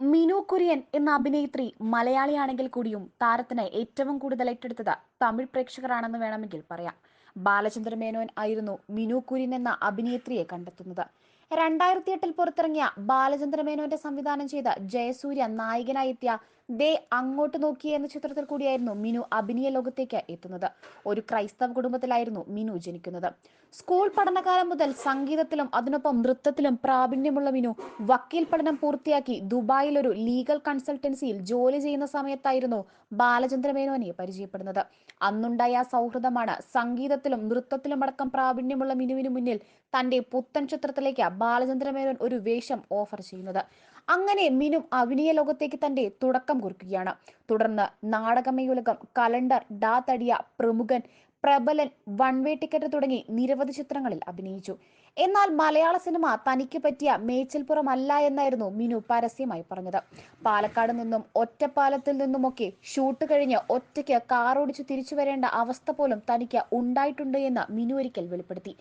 മിനു കുര്യൻ എന്ന അഭിനേത്രി മലയാളിയാണെങ്കിൽ കൂടിയും താരത്തിന് ഏറ്റവും കൂടുതൽ ഏറ്റെടുത്തത് തമിഴ് പ്രേക്ഷകരാണെന്ന് വേണമെങ്കിൽ പറയാം. ബാലചന്ദ്ര മേനോൻ ആയിരുന്നു മിനു കുര്യൻ എന്ന അഭിനേത്രിയെ കണ്ടെത്തുന്നത്. രണ്ടായിരത്തി എട്ടിൽ പുറത്തിറങ്ങിയ ബാലചന്ദ്ര മേനോന്റെ സംവിധാനം ചെയ്ത ജയസൂര്യ നായകനായി എത്തിയ ദേ അങ്ങോട്ട് നോക്കി എന്ന ചിത്രത്തിൽ കൂടിയായിരുന്നു മിനു അഭിനയ ലോകത്തേക്ക് എത്തുന്നത്. ഒരു ക്രൈസ്തവ കുടുംബത്തിലായിരുന്നു മിനു ജനിക്കുന്നത്. സ്കൂൾ പഠനകാലം മുതൽ സംഗീതത്തിലും അതിനൊപ്പം നൃത്തത്തിലും പ്രാവീണ്യമുള്ള മിനു വക്കീൽ പഠനം പൂർത്തിയാക്കി ദുബായിൽ ഒരു ലീഗൽ കൺസൾട്ടൻസിയിൽ ജോലി ചെയ്യുന്ന സമയത്തായിരുന്നു ബാലചന്ദ്ര മേനോനെ പരിചയപ്പെടുന്നത്. അന്നുണ്ടായ സൗഹൃദമാണ് സംഗീതത്തിലും നൃത്തത്തിലും അടക്കം പ്രാവീണ്യമുള്ള മിനുവിന് മുന്നിൽ തന്റെ പുത്തൻ ചിത്രത്തിലേക്ക് ബാലചന്ദ്ര മേനോൻ ഒരു വേഷം ഓഫർ ചെയ്യുന്നത്. അങ്ങനെ മിനു അഭിനയ ലോകത്തേക്ക് തന്റെ തുടക്കം കുറിക്കുകയാണ്. തുടർന്ന് നാടകമയുലകം കലണ്ടർ ഡാ തടിയ പ്രമുഖൻ പ്രബലൻ വൺ വേ ടിക്കറ്റ് തുടങ്ങി നിരവധി ചിത്രങ്ങളിൽ അഭിനയിച്ചു. എന്നാൽ മലയാള സിനിമ തനിക്ക് പറ്റിയ മേച്ചിൽപ്പുറമല്ല എന്നായിരുന്നു മിനു പരസ്യമായി പറഞ്ഞത്. പാലക്കാട് നിന്നും ഒറ്റപ്പാലത്തിൽ നിന്നുമൊക്കെ ഷൂട്ട് കഴിഞ്ഞ് ഒറ്റയ്ക്ക് കാറോടിച്ച് തിരിച്ചു വരേണ്ട അവസ്ഥ പോലും തനിക്ക് ഉണ്ടായിട്ടുണ്ട് എന്ന് മിനു ഒരിക്കൽ വെളിപ്പെടുത്തി.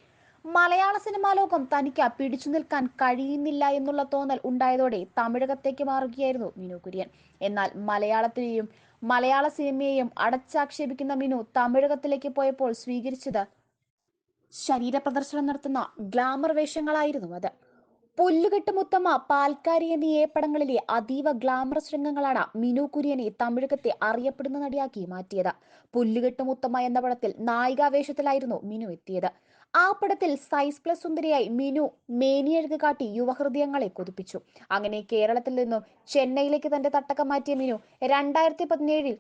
മലയാള സിനിമാ ലോകം തനിക്ക് പിടിച്ചു നിൽക്കാൻ കഴിയുന്നില്ല എന്നുള്ള തോന്നൽ ഉണ്ടായതോടെ തമിഴകത്തേക്ക് മാറുകയായിരുന്നു മിനു കുര്യൻ. എന്നാൽ മലയാളത്തിലെയും മലയാള സിനിമയെയും അടച്ചാക്ഷേപിക്കുന്ന മിനു തമിഴകത്തിലേക്ക് പോയപ്പോൾ സ്വീകരിച്ചത് ശരീര പ്രദർശനം നടത്തുന്ന ഗ്ലാമർ വേഷങ്ങളായിരുന്നു അത്. പുല്ലുകെട്ട് മുത്തമ്മ പാൽക്കാരി എന്നീ ഏപ്പടങ്ങളിലെ അതീവ ഗ്ലാമർ ശൃംഗങ്ങളാണ് മിനു കുര്യനെ തമിഴകത്തെ അറിയപ്പെടുന്ന നടിയാക്കി മാറ്റിയത്. പുല്ലുകെട്ട് മുത്തമ്മ എന്ന പടത്തിൽ നായികാവേഷത്തിലായിരുന്നു മിനു എത്തിയത്. ആ പടത്തിൽ സൈസ് പ്ലസ് സുന്ദരിയായി മിനു മേനിയഴക് കാട്ടി യുവഹൃദയങ്ങളെ കൊതിപ്പിച്ചു. അങ്ങനെ കേരളത്തിൽ നിന്നും ചെന്നൈയിലേക്ക് തന്റെ തട്ടക്കം മാറ്റിയ മിനു രണ്ടായിരത്തി പതിനേഴിൽ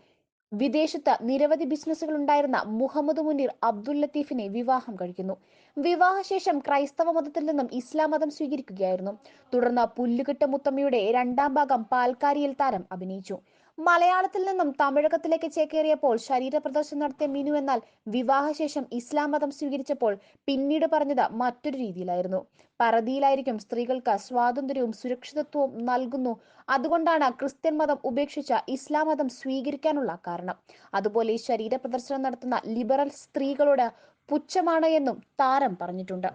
വിദേശത്ത് നിരവധി ബിസിനസ്സുകൾ ഉണ്ടായിരുന്ന മുഹമ്മദ് മുനീർ അബ്ദുൽ ലത്തീഫിനെ വിവാഹം കഴിക്കുന്നു. വിവാഹശേഷം ക്രൈസ്തവ മതത്തിൽ നിന്നും ഇസ്ലാം മതം സ്വീകരിക്കുകയായിരുന്നു. തുടർന്ന് പുല്ലുകെട്ട് മുത്തമ്മയുടെ രണ്ടാം ഭാഗം പാൽക്കാരിയിൽ താരം അഭിനയിച്ചു. മലയാളത്തിൽ നിന്നും തമിഴകത്തിലേക്ക് ചേക്കേറിയപ്പോൾ ശരീരപ്രദർശനം നടത്തിയ മിനു എന്നാൽ വിവാഹശേഷം ഇസ്ലാം മതം സ്വീകരിച്ചപ്പോൾ പിന്നീട് പറഞ്ഞത് മറ്റൊരു രീതിയിലായിരുന്നു. പറതിയിലായിരിക്കും സ്ത്രീകൾക്ക് സ്വാതന്ത്ര്യവും സുരക്ഷിതത്വവും നൽകുന്നു. അതുകൊണ്ടാണ് ക്രിസ്ത്യൻ മതം ഉപേക്ഷിച്ച ഇസ്ലാം മതം സ്വീകരിക്കാനുള്ള കാരണം. അതുപോലെ ശരീര പ്രദർശനം നടത്തുന്ന ലിബറൽ സ്ത്രീകളോട് പുച്ഛമാണ് എന്നും താരം പറഞ്ഞിട്ടുണ്ട്.